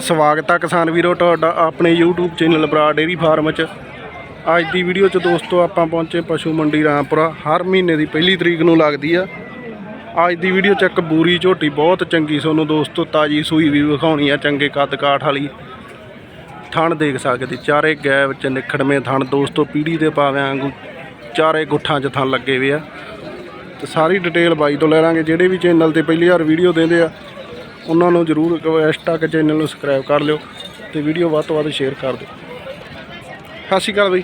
ਸਵਾਗਤ ਆ ਕਿਸਾਨ ਵੀਰੋ, ਤੁਹਾਡਾ ਆਪਣੇ YouTube channel Brar dairy farm 'ਚ। ਅੱਜ ਦੀ ਵੀਡੀਓ 'ਚ ਦੋਸਤੋ ਆਪਾਂ ਪਹੁੰਚੇ ਪਸ਼ੂ ਮੰਡੀ ਰਾਮਪੁਰਾ। ਹਰ ਮਹੀਨੇ ਦੀ ਪਹਿਲੀ ਤਰੀਕ ਨੂੰ ਲੱਗਦੀ ਆ। ਅੱਜ ਦੀ ਵੀਡੀਓ 'ਚ ਇੱਕ ਬੂਰੀ ਝੋਟੀ ਬਹੁਤ ਚੰਗੀ ਤੁਹਾਨੂੰ ਦੋਸਤੋ ਤਾਜੀ ਸੂਈ ਵੀ ਵਿਖਾਉਣੀ ਆ, ਚੰਗੇ ਕੱਦ ਕਾਠ ਵਾਲੀ। ਥਣ ਦੇਖ ਸਕਦੇ, ਚਾਰੇ ਗੈਬ ਵਿੱਚ ਨਿਖੜਵੇਂ ਥਣ, ਦੋਸਤੋ ਪੀੜੀ ਦੇ ਪਾਵਿਆਂ ਵਾਂਗੂ ਚਾਰੇ ਗੁੱਠਾਂ 'ਚ ਥਣ ਲੱਗੇ ਵੇ ਆ। ਤੇ ਸਾਰੀ ਡਿਟੇਲ ਬਾਈ ਤੋਂ ਲੈ ਲਾਂਗੇ, ਜਿਹੜੇ ਵੀ ਚੈਨਲ ਤੇ ਪਹਿਲੀ ਵਾਰ ਵੀਡੀਓ ਦਿੰਦੇ ਆ ਉਹਨਾਂ ਨੂੰ ਜਰੂਰ ਰਿਕਵੈਸਟ ਆ ਕਿ ਚੈਨਲ ਨੂੰ ਸਬਸਕ੍ਰਾਈਬ ਕਰ ਲਿਓ ਤੇ ਵੀਡੀਓ ਵੱਧ ਤੋਂ ਵੱਧ ਸ਼ੇਅਰ ਕਰ ਦਿਓ। ਸਤਿ ਸ਼੍ਰੀ ਅਕਾਲ ਬਈ।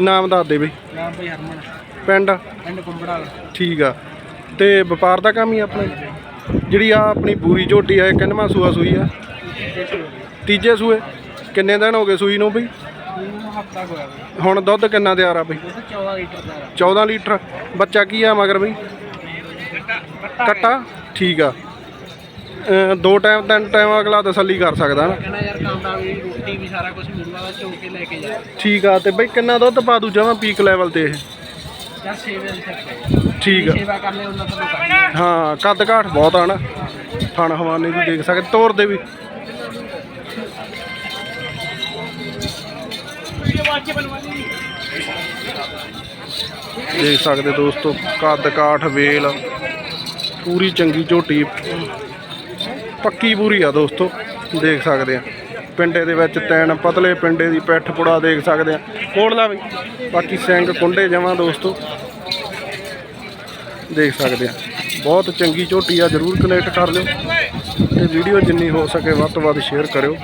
ਨਾਮ ਦੱਸ ਦੇ ਬਈ। ਨਾਮ ਭਾਈ ਹਰਮਨ। ਪਿੰਡ? ਪਿੰਡ ਕੁੰਬੜਾ ਠੀਕ ਆ। ਤੇ ਵਪਾਰ ਦਾ ਕੰਮ ਹੀ ਆਪਣਾ? ਜਿਹੜੀ ਆ ਆਪਣੀ ਬੂਰੀ ਝੋਟੀ ਆ ਇਹ ਕਿੰਨਵਾਂ ਸੂਆ ਸੂਈ ਆ? ਤੀਜੇ ਸੂਏ ਕਿੰਨੇ ਦਿਨ ਹੋ ਗਏ ਸੂਈ ਨੂੰ ਬਈ? ਬਈ। ਹੁਣ ਦੁੱਧ ਕਿੰਨਾ ਤਿਆਰ ਆ ਬਈ? ਦੁੱਧ 14 ਲੀਟਰ ਦਾ ਆ। 14 ਲੀਟਰ। ਬੱਚਾ ਕੀ ਆ ਮਗਰ ਬਈ? ਕੱਟਾ? ਠੀਕ ਆ। ਦੋ ਟਾਈਮ ਤਿੰਨ ਟਾਈਮ ਅਗਲਾ ਤਸੱਲੀ ਕਰ ਸਕਦਾ ਨਾ। ਕਹਿੰਦਾ ਯਾਰ ਕਾਂਡਾ ਵੀ ਰੋਟੀ ਵੀ ਸਾਰਾ ਕੁਝ ਮਿਲੂਗਾ ਵਾ ਚੋ ਕੇ ਲੈ ਕੇ ਜਾ। ਠੀਕ ਆ ਤੇ ਬਈ ਕਿੰਨਾ ਦੁੱਧ ਪਾ ਦੂ ਜਮਾਂ ਪੀਕ ਲੈਵਲ ਤੇ ਇਹ? ਯਾਰ ਸੇਵੇ ਦੇ ਸਕਦੇ ਠੀਕ ਆ। ਸੇਵਾ ਕਰ ਲੈ ਉਹਨਾਂ ਤੋਂ ਹਾਂ ਕੱਦ ਕਾਠ ਬਹੁਤ ਆ ਨਾ। ਥਣ ਹਵਾਨੇ ਵੀ ਦੇਖ ਸਕਦੇ ਤੋਰ ਦੇ ਵੀ। ਦੇਖ ਸਕਦੇ ਦੋਸਤੋ ਕੱਦ ਕਾਠ ਵੇਲ ਪੂਰੀ ਚੰਗੀ ਝੋਟੀ। ਪੱਕੀ ਪੂਰੀ ਆ ਦੋਸਤੋ, ਦੇਖ ਸਕਦੇ ਆ। ਪਿੰਡੇ ਦੇ ਵਿੱਚ ਤੈਨ ਪਤਲੇ ਪਿੰਡੇ ਦੀ ਪਿੱਠ ਪੁੜਾ ਦੇਖ ਸਕਦੇ ਆ। ਕੋੜ ਲਾ ਬਈ? ਬਾਕੀ ਸਿੰਘ ਕੁੰਡੇ ਜਮਾਂ ਦੋਸਤੋ। ਦੇਖ ਸਕਦੇ ਆ। ਬਹੁਤ ਚੰਗੀ ਝੋਟੀ ਆ, ਜਰੂਰ ਕਨੈਕਟ ਕਰ ਲਿਓ। ਤੇ ਵੀਡੀਓ ਜਿੰਨੀ ਹੋ ਸਕੇ ਵੱਧ ਤੋਂ ਵੱਧ ਸ਼ੇਅਰ ਕਰਿਓ।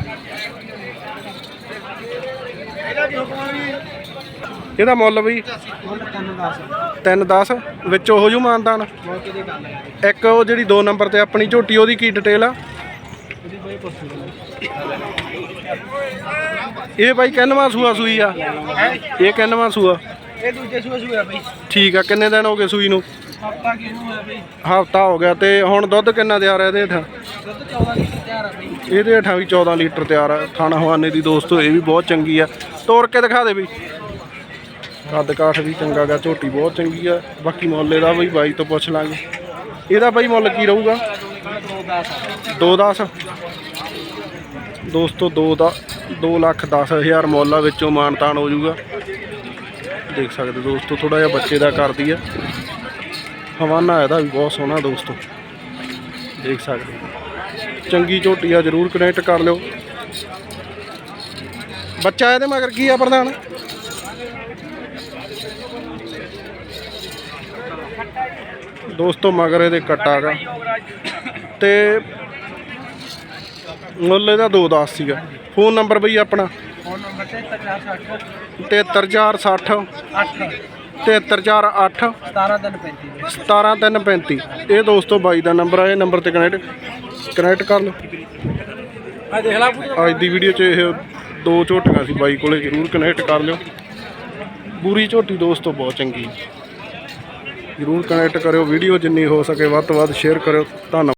ਇਹਦਾ ਮੁੱਲ ਬਈ? ਮੁੱਲ 3 10 310 ਵਿੱਚ ਉਹ ਜੂ ਮਾਨਦਾਨ? ਇੱਕ ਉਹ ਜਿਹੜੀ 2 ਨੰਬਰ ਤੇ ਆਪਣੀ ਝੋਟੀ ਉਹਦੀ ਕੀ ਡਿਟੇਲ ਆ? ਇਹ ਬਾਈ ਕਿੰਨਵਾਂ ਸੂਆ ਸੂਈ ਆ? ਇਹ ਕਿੰਨਵਾਂ ਸੂਆ? ਇਹ ਦੂਜੇ ਸੂਏ ਸੂਏ ਬਈ। ਠੀਕ ਆ ਕਿੰਨੇ ਦਿਨ ਹੋ ਗਏ ਸੂਈ ਨੂੰ? ਹਫਤਾ ਕਿਸ ਨੂੰ ਹੋਇਆ ਬਈ। ਹਫਤਾ ਹੋ ਗਿਆ ਤੇ ਹੁਣ ਦੁੱਧ ਕਿੰਨਾ ਤਿਆਰ ਆ ਇਹਦੇ ਹੇਠਾਂ? ਦੁੱਧ 14 ਲੀਟਰ ਤਿਆਰ ਆ ਬਈ। ਇਹਦੇ ਹੇਠਾਂ ਵੀ 14 ਲੀਟਰ ਤਿਆਰ ਆ। ਖਾਣਾ ਹਵਾਨੇ ਦੀ ਦੋਸਤੋ ਇਹ ਵੀ ਬਹੁਤ ਚੰਗੀ ਆ। ਤੋੜ ਕੇ ਦਿਖਾ ਦੇ ਬਈ। ਕੱਦ ਕਾਠ ਵੀ ਚੰਗਾ ਗਾ, ਝੋਟੀ ਬਹੁਤ ਚੰਗੀ ਆ। ਬਾਕੀ ਮੁੱਲ ਇਹਦਾ ਬਈ ਬਾਈ ਤੋਂ ਪੁੱਛ ਲਾਂਗੇ। ਇਹਦਾ ਬਾਈ ਮੁੱਲ ਕੀ ਰਹੂਗਾ? ਮੁੱਲ 2 10 ਆ 2 10 ਦੋਸਤੋ 2 ਦਾ 2 ਲੱਖ 10 ਹਜ਼ਾਰ ਮੁੱਲ ਆ, ਵਿੱਚੋਂ ਮਾਨਤਾਨ ਹੋ ਜਾਊਗਾ। ਦੇਖ ਸਕਦੇ ਦੋਸਤੋ ਥੋੜਾ ਜਿਹਾ ਬੱਚੇ ਦਾ ਕਰਦੀ ਆ। ਹਵਾਨਾ ਇਹਦਾ ਵੀ ਬਹੁਤ ਸੋਹਣਾ ਦੋਸਤੋ। ਦੇਖ ਸਕਦੇ ਚੰਗੀ ਝੋਟੀ ਆ, ਜਰੂਰ ਕਨੈਕਟ ਕਰ ਲਿਓ। ਬੱਚਾ ਇਹਦੇ ਮਗਰ ਕੀ ਆ ਪ੍ਰਧਾਨ? ਦੋਸਤੋ, ਮਗਰ ਇਹਦੇ ਕੱਟਾ ਗਾ ਤੇ ਮੁੱਲ ਇਹਦਾ 2.10 ਸੀਗਾ। ਫੋਨ ਨੰਬਰ ਬਈ ਆਪਣਾ? ਫੋਨ ਨੰਬਰ 7460 73460 8 73408 17335 17335 ਇਹ ਦੋਸਤੋ ਬਾਈ ਦਾ ਨੰਬਰ ਆ, ਇਹ ਨੰਬਰ ਤੇ ਕਨੈਕਟ ਕਨੈਕਟ ਕਰ ਲਓ। ਅੱਜ ਦੀ ਵੀਡੀਓ 'ਚ ਇਹ ਦੋ ਝੋਟੀਆਂ ਸੀ ਬਾਈ ਕੋਲੇ, ਜਰੂਰ ਕਨੈਕਟ ਕਰ ਲਿਓ। ਪੂਰੀ ਝੋਟੀ ਦੋਸਤੋ ਬਹੁਤ ਚੰਗੀ ਜਰੂਰ ਕਨੈਕਟ ਕਰਿਓ ਵੀਡੀਓ ਜਿੰਨੀ ਹੋ ਸਕੇ ਵੱਧ ਤੋਂ ਵੱਧ ਸ਼ੇਅਰ ਕਰਿਓ। ਧੰਨਵਾਦ।